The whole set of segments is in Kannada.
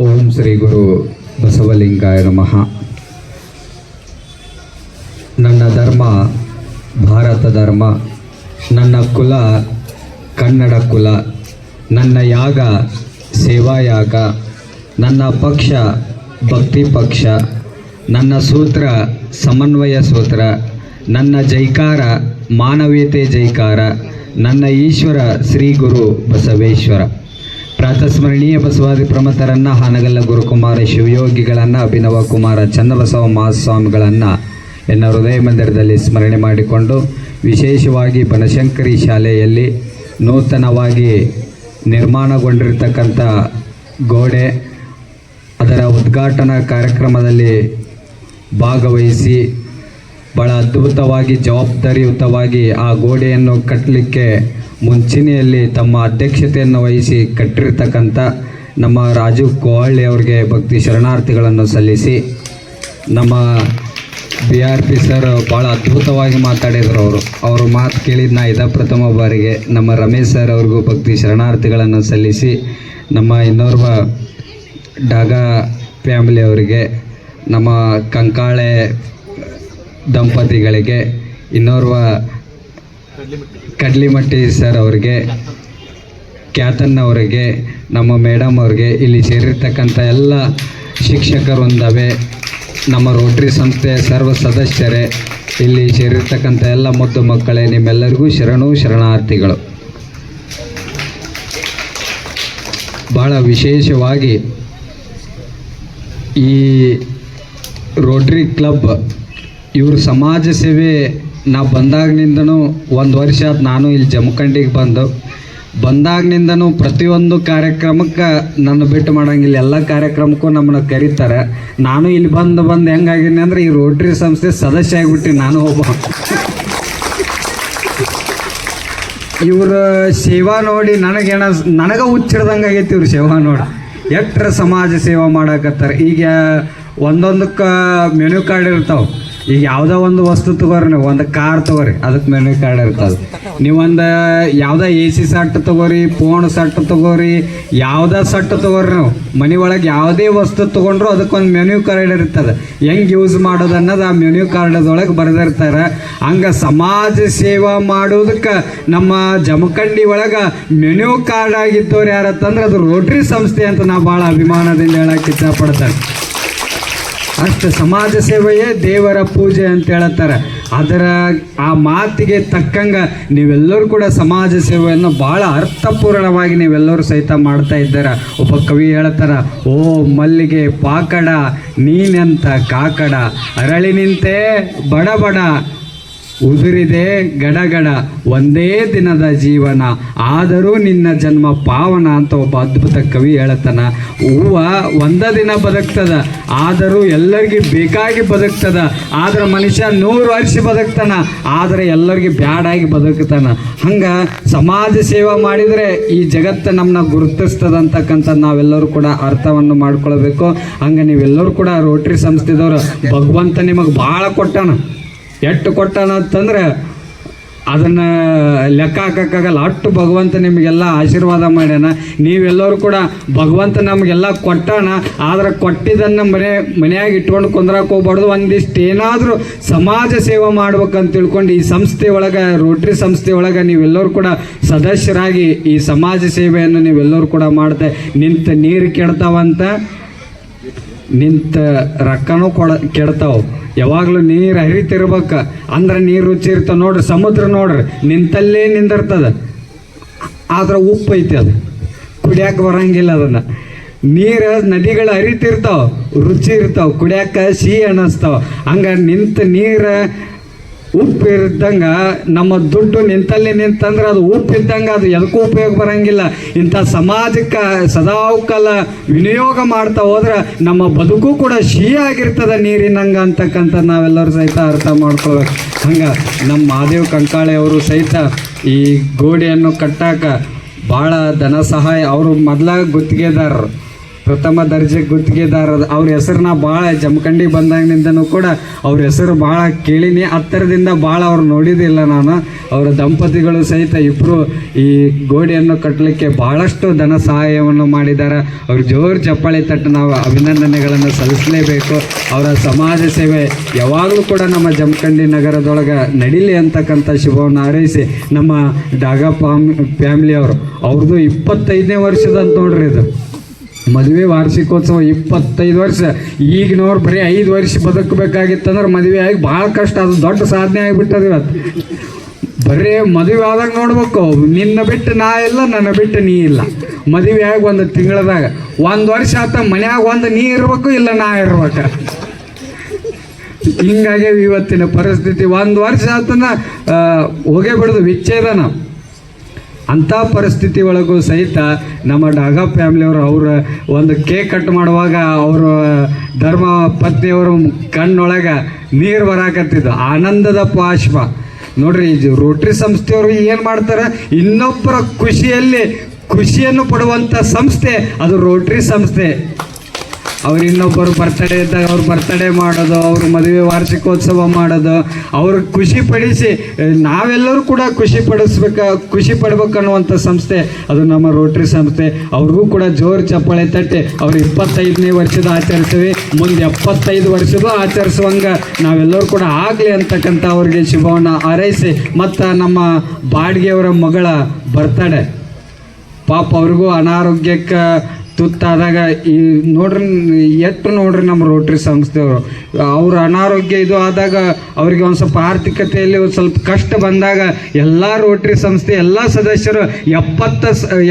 ಓಂ ಶ್ರೀ ಗುರು ಬಸವಲಿಂಗಾಯ ನಮಃ. ನನ್ನ ಧರ್ಮ ಭಾರತ ಧರ್ಮ, ನನ್ನ ಕುಲ ಕನ್ನಡ ಕುಲ, ನನ್ನ ಯಾಗ ಸೇವಾಯಾಗ, ನನ್ನ ಪಕ್ಷ ಭಕ್ತಿ ಪಕ್ಷ, ನನ್ನ ಸೂತ್ರ ಸಮನ್ವಯ ಸೂತ್ರ, ನನ್ನ ಜೈಕಾರ ಮಾನವೀಯತೆ ಜೈಕಾರ, ನನ್ನ ಈಶ್ವರ ಶ್ರೀ ಗುರು ಬಸವೇಶ್ವರ. ಪ್ರಾತಸ್ಮರಣೀಯ ಬಸವಾದಿ ಪ್ರಮತರನ್ನ ಹಾನಗಲ್ಲ ಗುರುಕುಮಾರ ಶಿವಯೋಗಿಗಳನ್ನು, ಅಭಿನವ ಕುಮಾರ ಚನ್ನಬಸವ ಮಹಾಸ್ವಾಮಿಗಳನ್ನು ಎನ್ನ ಹೃದಯ ಮಂದಿರದಲ್ಲಿ ಸ್ಮರಣೆ ಮಾಡಿಕೊಂಡು ವಿಶೇಷವಾಗಿ ಬನಶಂಕರಿ ಶಾಲೆಯಲ್ಲಿ ನೂತನವಾಗಿ ನಿರ್ಮಾಣಗೊಂಡಿರ್ತಕ್ಕಂಥ ಗೋಡೆ, ಅದರ ಉದ್ಘಾಟನಾ ಕಾರ್ಯಕ್ರಮದಲ್ಲಿ ಭಾಗವಹಿಸಿ ಭಾಳ ಅದ್ಭುತವಾಗಿ, ಜವಾಬ್ದಾರಿಯುತವಾಗಿ ಆ ಗೋಡೆಯನ್ನು ಕಟ್ಟಲಿಕ್ಕೆ ಮುಂಚೂಣಿಯಲ್ಲಿ ತಮ್ಮ ಅಧ್ಯಕ್ಷತೆಯನ್ನು ವಹಿಸಿ ಕಟ್ಟಿರ್ತಕ್ಕಂಥ ನಮ್ಮ ರಾಜು ಕೋಹಳ್ಳಿ ಅವರಿಗೆ ಭಕ್ತಿ ಶರಣಾರ್ಥಿಗಳನ್ನು ಸಲ್ಲಿಸಿ ನಮ್ಮ ಬಿ ಆರ್ ಪಿ ಸರ್ ಭಾಳ ಅದ್ಭುತವಾಗಿ ಮಾತಾಡಿದರು ಅವರು. ಅವರು ಮಾತು ಕೇಳಿದ ನಾ ಇದ ಪ್ರಥಮ ಬಾರಿಗೆ ನಮ್ಮ ರಮೇಶ್ ಸರ್ ಅವ್ರಿಗೂ ಭಕ್ತಿ ಶರಣಾರ್ಥಿಗಳನ್ನು ಸಲ್ಲಿಸಿ ನಮ್ಮ ಇನ್ನೋರ್ವ ಡಾಗಾ ಫ್ಯಾಮಿಲಿ ಅವರಿಗೆ, ನಮ್ಮ ಕಂಕಾಳೆ ದಂಪತಿಗಳಿಗೆ, ಇನ್ನೋರ್ವ ಕಡ್ಲಿಮಟ್ಟಿ ಸರ್ ಅವರಿಗೆ ಖ್ಯಾತನ್ ಅವರಿಗೆ, ನಮ್ಮ ಮೇಡಮ್ ಅವ್ರಿಗೆ ಇಲ್ಲಿ ಸೇರಿರ್ತಕ್ಕಂಥ ಎಲ್ಲ ಶಿಕ್ಷಕರೊಂದವೆ, ನಮ್ಮ ರೋಟ್ರಿ ಸಂಸ್ಥೆಯ ಸರ್ವ ಸದಸ್ಯರೇ, ಇಲ್ಲಿ ಸೇರಿರ್ತಕ್ಕಂಥ ಎಲ್ಲ ಮುದ್ದು ಮಕ್ಕಳೇ, ನಿಮ್ಮೆಲ್ಲರಿಗೂ ಶರಣು ಶರಣಾರ್ಥಿಗಳು. ಭಾಳ ವಿಶೇಷವಾಗಿ ಈ ರೋಟ್ರಿ ಕ್ಲಬ್ ಇವರು ಸಮಾಜ ಸೇವೆ ನಾ ಬಂದಾಗಿನಿಂದನೂ ಒಂದು ವರ್ಷ ಆತು ನಾನು ಇಲ್ಲಿ ಜಮಖಂಡಿಗೆ ಬಂದು. ಬಂದಾಗಿನಿಂದನೂ ಪ್ರತಿಯೊಂದು ಕಾರ್ಯಕ್ರಮಕ್ಕೆ ನನ್ನ ಬಿಟ್ಟು ಮಾಡೋಂಗಿಲ್ಲ. ಎಲ್ಲ ಕಾರ್ಯಕ್ರಮಕ್ಕೂ ನಮ್ಮನ್ನ ಕರೀತಾರೆ. ನಾನು ಇಲ್ಲಿ ಬಂದು ಬಂದು ಹೆಂಗಾಗಿನಿ ಅಂದ್ರೆ ಈ ರೋಟ್ರಿ ಸಂಸ್ಥೆ ಸದಸ್ಯ ಆಗಿಬಿಟ್ಟು ನಾನು ಒಬ್ಬ. ಇವರ ಸೇವಾ ನೋಡಿ ನನಗೇನ ನನಗೆ ಹುಚ್ಚಿಡ್ದಂಗೆ ಆಗೈತಿ ಇವ್ರ ಸೇವಾ ನೋಡಿ. ಎಟ್ರ ಸಮಾಜ ಸೇವಾ ಮಾಡಕತ್ತಾರೆ. ಈಗ ಒಂದೊಂದಕ್ಕೆ ಮೆನು ಕಾರ್ಡ್ ಇರ್ತಾವೆ. ಈಗ ಯಾವುದೋ ಒಂದು ವಸ್ತು ತಗೋರಿ ನೀವು, ಒಂದು ಕಾರ್ ತಗೋರಿ ಅದಕ್ಕೆ ಮೆನು ಕಾರ್ಡ್ ಇರ್ತದೆ. ನೀವೊಂದು ಯಾವುದೋ ಎ ಸಿ ಸಟ್ ತಗೋರಿ ಫೋನ್ ಸಟ್ ತಗೋರಿ, ಯಾವುದೇ ಸಟ್ ತಗೋರಿ ನೀವು. ಮನೆ ಒಳಗೆ ಯಾವುದೇ ವಸ್ತು ತಗೊಂಡ್ರು ಅದಕ್ಕೊಂದು ಮೆನು ಕಾರ್ಡ್ ಇರ್ತದೆ. ಹೆಂಗೆ ಯೂಸ್ ಮಾಡೋದು ಅನ್ನೋದು ಆ ಮೆನು ಕಾರ್ಡದೊಳಗೆ ಬರೆದಿರ್ತಾರೆ. ಹಂಗೆ ಸಮಾಜ ಸೇವಾ ಮಾಡೋದಕ್ಕೆ ನಮ್ಮ ಜಮಖಂಡಿ ಒಳಗೆ ಮೆನು ಕಾರ್ಡ್ ಆಗಿದ್ದವ್ರು ಯಾರತ್ತಂದ್ರೆ ಅದು ರೋಟ್ರಿ ಸಂಸ್ಥೆ ಅಂತ ನಾ ಭಾಳ ಅಭಿಮಾನದಿಂದ ಹೇಳಕ್ಕೆ ಇಷ್ಟಪಡ್ತೇನೆ ಅಷ್ಟು ಸಮಾಜ ಸೇವೆಯೇ ದೇವರ ಪೂಜೆ ಅಂತ ಹೇಳ್ತಾರೆ ಅದರ ಆ ಮಾತಿಗೆ ತಕ್ಕಂಗ ನೀವೆಲ್ಲರೂ ಕೂಡ ಸಮಾಜ ಸೇವೆಯನ್ನು ಭಾಳ ಅರ್ಥಪೂರ್ಣವಾಗಿ ನೀವೆಲ್ಲರೂ ಸಹಿತ ಮಾಡ್ತಾ ಇದ್ದೀರ? ಒಬ್ಬ ಕವಿ ಹೇಳ್ತಾರ, ಓ ಮಲ್ಲಿಗೆ ಪಾಕಡ, ನೀನೆಂತ ಕಾಕಡ, ಅರಳಿ ನಿಂತೆ ಬಡ ಬಡ ಉದುರಿದೆ ಗಡಗಡ, ಒಂದೇ ದಿನದ ಜೀವನ. ಆದರೂ ನಿನ್ನ ಜನ್ಮ ಪಾವನ ಅಂತ ಒಬ್ಬ ಅದ್ಭುತ ಕವಿ ಹೇಳತ್ತಾನ. ಹೂವ ಒಂದ ದಿನ ಬದುಕ್ತದ, ಆದರೂ ಎಲ್ಲರಿಗೂ ಬೇಕಾಗಿ ಬದುಕ್ತದ. ಆದ್ರೆ ಮನುಷ್ಯ ನೂರು ವರ್ಷ ಬದುಕ್ತಾನ, ಆದರೆ ಎಲ್ಲರಿಗೂ ಬ್ಯಾಡಾಗಿ ಬದುಕ್ತಾನ. ಹಂಗ ಸಮಾಜ ಸೇವೆ ಮಾಡಿದರೆ ಈ ಜಗತ್ತು ನಮ್ಮನ್ನ ಗುರುತಿಸ್ತದಂತಕ್ಕಂಥ ನಾವೆಲ್ಲರೂ ಕೂಡ ಅರ್ಥವನ್ನು ಮಾಡ್ಕೊಳ್ಬೇಕು. ಹಂಗೆ ನೀವೆಲ್ಲರೂ ಕೂಡ ರೋಟ್ರಿ ಸಂಸ್ಥೆದವರು, ಭಗವಂತ ನಿಮಗೆ ಭಾಳ ಕೊಟ್ಟಾನ. ಎಷ್ಟು ಕೊಟ್ಟಾನ ಅಂತಂದ್ರೆ ಅದನ್ನು ಲೆಕ್ಕ ಹಾಕೋಕ್ಕಾಗಲ್ಲ. ಅಷ್ಟು ಭಗವಂತ ನಿಮಗೆಲ್ಲ ಆಶೀರ್ವಾದ ಮಾಡ್ಯಾನ. ನೀವೆಲ್ಲರೂ ಕೂಡ ಭಗವಂತ ನಮಗೆಲ್ಲ ಕೊಟ್ಟಾನ. ಆದ್ರೆ ಕೊಟ್ಟಿದ್ದನ್ನು ಮನೆ, ಮನೆಯಾಗಿ ಇಟ್ಕೊಂಡು ಕುಂದ್ರಕ್ಕೆ ಹೋಗ್ಬಾರ್ದು. ಒಂದಿಷ್ಟು ಏನಾದರೂ ಸಮಾಜ ಸೇವೆ ಮಾಡ್ಬೇಕಂತ ತಿಳ್ಕೊಂಡು ಈ ಸಂಸ್ಥೆ ಒಳಗೆ, ರೋಟ್ರಿ ಸಂಸ್ಥೆ ಒಳಗೆ ನೀವೆಲ್ಲರೂ ಕೂಡ ಸದಸ್ಯರಾಗಿ ಈ ಸಮಾಜ ಸೇವೆಯನ್ನು ನೀವೆಲ್ಲರೂ ಕೂಡ ಮಾಡ್ತೆ ನಿಂತ ನೀರು ಕೆಡ್ತಾವಂತ, ನಿಂತ ರೊಕ್ಕನೂ ಕೊಡ, ಕೆಡ್ತಾವ. ಯಾವಾಗಲೂ ನೀರು ಹರಿತಿರ್ಬೇಕು. ಅಂದ್ರೆ ನೀರು ರುಚಿ ಇರ್ತವೆ ನೋಡ್ರಿ, ಸಮುದ್ರ ನೋಡ್ರಿ, ನಿಂತಲ್ಲೇ ನಿಂದಿರ್ತದ. ಆದ್ರೆ ಉಪ್ಪು ಐತಿ ಅದು. ಕುಡಿಯಕ್ಕೆ ಬರಂಗಿಲ್ಲ ಅದನ್ನ. ನೀರು ನದಿಗಳು ಹರಿತಿರ್ತಾವೆ, ರುಚಿ ಇರ್ತಾವ, ಕುಡಿಯಾಕ ಸಿಹಿ ಅನ್ನಿಸ್ತಾವೆ ಹಂಗ ನಿಂತ ನೀರು ಉಪ್ಪು ಇದ್ದಂಗ ನಮ್ಮ ದುಡ್ಡು ನಿಂತಲ್ಲಿ ನಿಂತಂದ್ರೆ ಅದು ಉಪ್ಪು ಇದ್ದಂಗೆ ಅದು ಎದಕ್ಕೂ ಉಪಯೋಗ ಬರಂಗಿಲ್ಲ. ಇಂಥ ಸಮಾಜಕ್ಕೆ ಸದಾಕಾಲ ವಿನಿಯೋಗ ಮಾಡ್ತಾ ಹೋದ್ರೆ ನಮ್ಮ ಬದುಕು ಕೂಡ ಶೀ ಆಗಿರ್ತದ ನೀರಿನಂಗ ಅಂತಕ್ಕಂಥ ನಾವೆಲ್ಲರೂ ಸಹಿತ ಅರ್ಥ ಮಾಡ್ಕೊಳ್ಬೇಕು. ಹಂಗೆ ನಮ್ಮ ಮಹಾದೇವ್ ಕಂಕಾಳೆ ಅವರು ಸಹಿತ ಈ ಗೋಡೆಯನ್ನು ಕಟ್ಟಾಕ ಭಾಳ ಧನ ಸಹಾಯ, ಅವರು ಮೊದಲ ಗುತ್ತಿಗೆದಾರರು. ಪ್ರಥಮ ದರ್ಜೆ ಗುತ್ತಿಗೆದಾರ ಅವ್ರ ಹೆಸರನ್ನ ಭಾಳ ಜಮಖಂಡಿ ಬಂದಾಗಿನಿಂದನೂ ಕೂಡ ಅವ್ರ ಹೆಸರು ಭಾಳ ಕೇಳೀನಿ. ಹತ್ತಿರದಿಂದ ಭಾಳ ಅವ್ರು ನೋಡಿದಿಲ್ಲ ನಾನು. ಅವರ ದಂಪತಿಗಳು ಸಹಿತ ಇಬ್ಬರು ಈ ಗೋಡೆಯನ್ನು ಕಟ್ಟಲಿಕ್ಕೆ ಭಾಳಷ್ಟು ಧನ ಸಹಾಯವನ್ನು ಮಾಡಿದ್ದಾರೆ ಅವ್ರ ಜೋರು ಚಪ್ಪಾಳಿ ತಟ್ಟು ನಾವು ಅಭಿನಂದನೆಗಳನ್ನು ಸಲ್ಲಿಸಲೇಬೇಕು. ಅವರ ಸಮಾಜ ಸೇವೆ ಯಾವಾಗಲೂ ಕೂಡ ನಮ್ಮ ಜಮಖಂಡಿ ನಗರದೊಳಗೆ ನಡೀಲಿ ಅಂತಕ್ಕಂಥ ಶುಭವನ್ನು ಹಾರೈಸಿ ನಮ್ಮ ಡಾಗಾ ಫಾಮ್ ಫ್ಯಾಮಿಲಿಯವರು. ಅವ್ರದ್ದು ಇಪ್ಪತ್ತೈದನೇ ವರ್ಷದಂತ ನೋಡ್ರಿ ಇದು. ಮದುವೆ ವಾರ್ಷಿಕೋತ್ಸವ ಇಪ್ಪತ್ತೈದು ವರ್ಷ. ಈಗಿನವ್ರು ಬರೀ ಐದು ವರ್ಷ ಬದುಕಬೇಕಾಗಿತ್ತಂದ್ರೆ ಮದುವೆ ಆಗಿ ಭಾಳ ಕಷ್ಟ. ಅದು ದೊಡ್ಡ ಸಾಧನೆ ಆಗಿಬಿಟ್ಟದ ಇವತ್ತು. ಬರೀ ಮದುವೆ ಆದಾಗ ನೋಡ್ಬೇಕು, ನಿನ್ನ ಬಿಟ್ಟು ನಾ ಇಲ್ಲ, ನನ್ನ ಬಿಟ್ಟು ನೀ ಇಲ್ಲ. ಮದುವೆ ಆಗಿ ಒಂದು ತಿಂಗಳದಾಗ ಒಂದು ವರ್ಷ ಆತ ಮನ್ಯಾಗ ಒಂದು ನೀ ಇರ್ಬೇಕು, ಇಲ್ಲ ನಾ ಇರ್ಬೇಕು. ಹಿಂಗಾಗಿ ಇವತ್ತಿನ ಪರಿಸ್ಥಿತಿ. ಒಂದು ವರ್ಷ ಆತನ ಹೋಗೇ ಬಿಡೋದು ವಿಚ್ಛೇದನ. ಅಂಥ ಪರಿಸ್ಥಿತಿ ಒಳಗೂ ಸಹಿತ ನಮ್ಮ ಡಾಗ ಫ್ಯಾಮಿಲಿಯವರು ಅವರ ಒಂದು ಕೇಕ್ ಕಟ್ ಮಾಡುವಾಗ ಅವರ ಧರ್ಮ ಪತ್ನಿಯವರು ಕಣ್ಣೊಳಗೆ ನೀರು ಬರಾಕತ್ತಿದ್ದು, ಆನಂದದ ಪಾಶ್ವ. ನೋಡ್ರಿ ಇದು ರೋಟ್ರಿ ಸಂಸ್ಥೆಯವರು ಏನು ಮಾಡ್ತಾರೆ? ಇನ್ನೊಬ್ಬರ ಖುಷಿಯಲ್ಲಿ ಖುಷಿಯನ್ನು ಪಡುವಂಥ ಸಂಸ್ಥೆ ಅದು ರೋಟ್ರಿ ಸಂಸ್ಥೆ. ಅವ್ರು ಇನ್ನೊಬ್ಬರು ಬರ್ತಡೇ ಇದ್ದಾಗ ಅವ್ರು ಬರ್ತಡೇ ಮಾಡೋದು, ಅವ್ರ ಮದುವೆ ವಾರ್ಷಿಕೋತ್ಸವ ಮಾಡೋದು, ಅವ್ರ ಖುಷಿ ಪಡಿಸಿ ನಾವೆಲ್ಲರೂ ಕೂಡ ಖುಷಿ ಪಡಿಸ್ಬೇಕು, ಖುಷಿ ಪಡ್ಬೇಕನ್ನುವಂಥ ಸಂಸ್ಥೆ, ಅದು ನಮ್ಮ ರೋಟ್ರಿ ಸಂಸ್ಥೆ. ಅವ್ರಿಗೂ ಕೂಡ ಜೋರು ಚಪ್ಪಾಳೆ ತಟ್ಟೆ, ಅವ್ರು ಇಪ್ಪತ್ತೈದನೇ ವರ್ಷದ ಆಚರಿಸ್ತೀವಿ ಮುಂದೆ ಎಪ್ಪತ್ತೈದು ವರ್ಷದ ಆಚರಿಸುವಂಗ ನಾವೆಲ್ಲರೂ ಕೂಡ ಆಗಲಿ ಅಂತಕ್ಕಂಥ ಅವ್ರಿಗೆ ಶುಭವನ್ನು ಹಾರೈಸಿ, ಮತ್ತು ನಮ್ಮ ಬಾಡಿಗೆಯವರ ಮಗಳ ಬರ್ತಡೇ ಪಾಪ ಅವ್ರಿಗೂ ಅನಾರೋಗ್ಯಕ್ಕೆ ತುತ್ತಾದಾಗ ಈ ನೋಡ್ರಿ ಎಷ್ಟು ನೋಡ್ರಿ ನಮ್ಮ ರೋಟ್ರಿ ಸಂಸ್ಥೆಯವರು. ಅವ್ರ ಅನಾರೋಗ್ಯ ಇದು ಆದಾಗ ಅವರಿಗೆ ಒಂದು ಸ್ವಲ್ಪ ಆರ್ಥಿಕತೆಯಲ್ಲಿ ಒಂದು ಸ್ವಲ್ಪ ಕಷ್ಟ ಬಂದಾಗ ಎಲ್ಲ ರೋಟ್ರಿ ಸಂಸ್ಥೆ, ಎಲ್ಲ ಸದಸ್ಯರು ಎಪ್ಪತ್ತ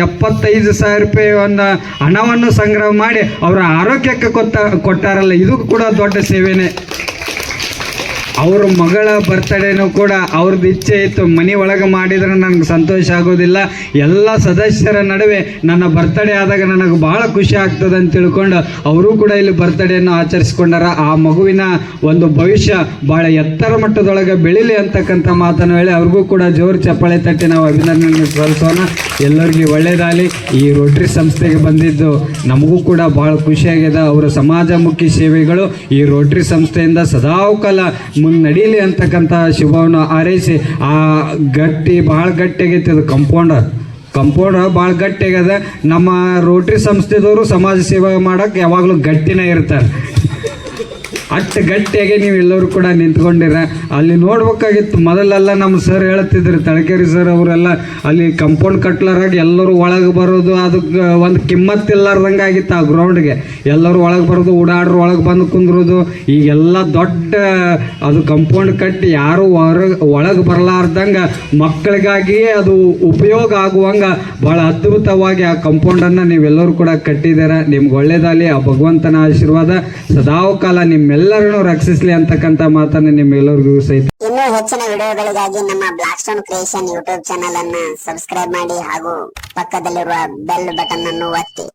ಎಪ್ಪತ್ತೈದು ಸಾವಿರ ರೂಪಾಯಿ ಒಂದು ಹಣವನ್ನು ಸಂಗ್ರಹ ಮಾಡಿ ಅವರ ಆರೋಗ್ಯಕ್ಕೆ ಕೊತ್ತ ಕೊಟ್ಟಾರಲ್ಲ. ಇದು ಕೂಡ ದೊಡ್ಡ ಸೇವೆನೇ. ಅವ್ರ ಮಗಳ ಬರ್ತಡೇನೂ ಕೂಡ ಅವ್ರದ್ದು ಇಚ್ಛೆ ಇತ್ತು. ಮನೆ ಒಳಗೆ ಮಾಡಿದ್ರೆ ನನಗೆ ಸಂತೋಷ ಆಗೋದಿಲ್ಲ. ಎಲ್ಲ ಸದಸ್ಯರ ನಡುವೆ ನನ್ನ ಬರ್ತಡೇ ಆದಾಗ ನನಗೆ ಭಾಳ ಖುಷಿ ಆಗ್ತದೆ ಅಂತ ತಿಳ್ಕೊಂಡು ಅವರು ಕೂಡ ಇಲ್ಲಿ ಬರ್ತಡೇಯನ್ನು ಆಚರಿಸ್ಕೊಂಡಾರ. ಆ ಮಗುವಿನ ಒಂದು ಭವಿಷ್ಯ ಭಾಳ ಎತ್ತರ ಮಟ್ಟದೊಳಗೆ ಬೆಳಿಲಿ ಅಂತಕ್ಕಂಥ ಮಾತನ್ನು ಹೇಳಿ ಅವ್ರಿಗೂ ಕೂಡ ಜೋರು ಚಪ್ಪಾಳೆ ತಟ್ಟಿ ನಾವು ಅಭಿನಂದನೆ ಸಲ್ಲಿಸೋಣ. ಎಲ್ಲರಿಗೂ ಒಳ್ಳೇದಾಗಲಿ. ಈ ರೋಟ್ರಿ ಸಂಸ್ಥೆಗೆ ಬಂದಿದ್ದು ನಮಗೂ ಕೂಡ ಭಾಳ ಖುಷಿಯಾಗಿದೆ. ಅವರ ಸಮಾಜಮುಖಿ ಸೇವೆಗಳು ಈ ರೋಟ್ರಿ ಸಂಸ್ಥೆಯಿಂದ ಸದಾಕಾಲ ಮುನ್ನಡೀಲಿ ಅಂತಕ್ಕಂಥ ಶುಭವನ್ನು ಹಾರೈಸಿ ಆ ಗಟ್ಟಿ ಭಾಳ ಗಟ್ಟಿಯಾಗೈತಿ ಅದು ಕಂಪೌಂಡರ್ ಕಂಪೌಂಡರ್ ಭಾಳ ಗಟ್ಟಿಯಾಗದ ನಮ್ಮ ರೋಟ್ರಿ ಸಂಸ್ಥೆದವರು ಸಮಾಜ ಸೇವೆ ಮಾಡೋಕ್ಕೆ ಯಾವಾಗಲೂ ಗಟ್ಟಿನೇ ಇರ್ತಾರೆ. ಅಷ್ಟು ಗಟ್ಟಿಯಾಗಿ ನೀವು ಎಲ್ಲರೂ ಕೂಡ ನಿಂತ್ಕೊಂಡಿರ. ಅಲ್ಲಿ ನೋಡ್ಬೇಕಾಗಿತ್ತು, ಮೊದಲೆಲ್ಲ ನಮ್ಮ ಸರ್ ಹೇಳ್ತಿದ್ರು, ತಳಕೇರಿ ಸರ್ ಅವರೆಲ್ಲ ಅಲ್ಲಿ ಕಂಪೌಂಡ್ ಕಟ್ಲರಾಗಿ ಎಲ್ಲರೂ ಒಳಗೆ ಬರೋದು ಅದಕ್ಕೆ ಒಂದು ಕಿಮ್ಮತ್ತಿಲ್ಲಾರ್ದಂಗೆ ಆಗಿತ್ತು ಆ ಗ್ರೌಂಡ್ಗೆ ಎಲ್ಲರೂ ಒಳಗೆ ಬರೋದು, ಓಡಾಡ್ರು, ಒಳಗೆ ಬಂದು ಕುಂದ್ರೋದು. ಈಗೆಲ್ಲ ದೊಡ್ಡ, ಅದು ಕಂಪೌಂಡ್ ಕಟ್ಟಿ ಯಾರು ಹೊರಗೆ ಒಳಗೆ ಬರಲಾರ್ದಂಗೆ ಮಕ್ಕಳಿಗಾಗಿಯೇ ಅದು ಉಪಯೋಗ ಆಗುವಂಗೆ ಭಾಳ ಅದ್ಭುತವಾಗಿ ಆ ಕಂಪೌಂಡನ್ನು ನೀವೆಲ್ಲರೂ ಕೂಡ ಕಟ್ಟಿದ್ದೀರ. ನಿಮ್ಗೆ ಒಳ್ಳೇದಾಗಲಿ, ಆ ಭಗವಂತನ ಆಶೀರ್ವಾದ ಸದಾಕಾಲ ನಿಮ್ಮೆಲ್ಲರನ್ನು ರಕ್ಷಿಸಲಿ ಅಂತಕ್ಕಂಥ ಮಾತನ್ನು ನಿಮ್ಮೆಲ್ಲರಿಗೂ ಸಹಿತ ಇನ್ನೂ ಹೆಚ್ಚಿನ ವಿಡಿಯೋಗಳಿಗಾಗಿ ನಮ್ಮ black stone creation YouTube channel ಅನ್ನ ಸಬ್ಸ್ಕ್ರೈಬ್ ಮಾಡಿ ಹಾಗೂ ಪಕ್ಕದಲ್ಲಿರುವ ಬೆಲ್ ಬಟನ್ ಅನ್ನು ಒತ್ತಿ.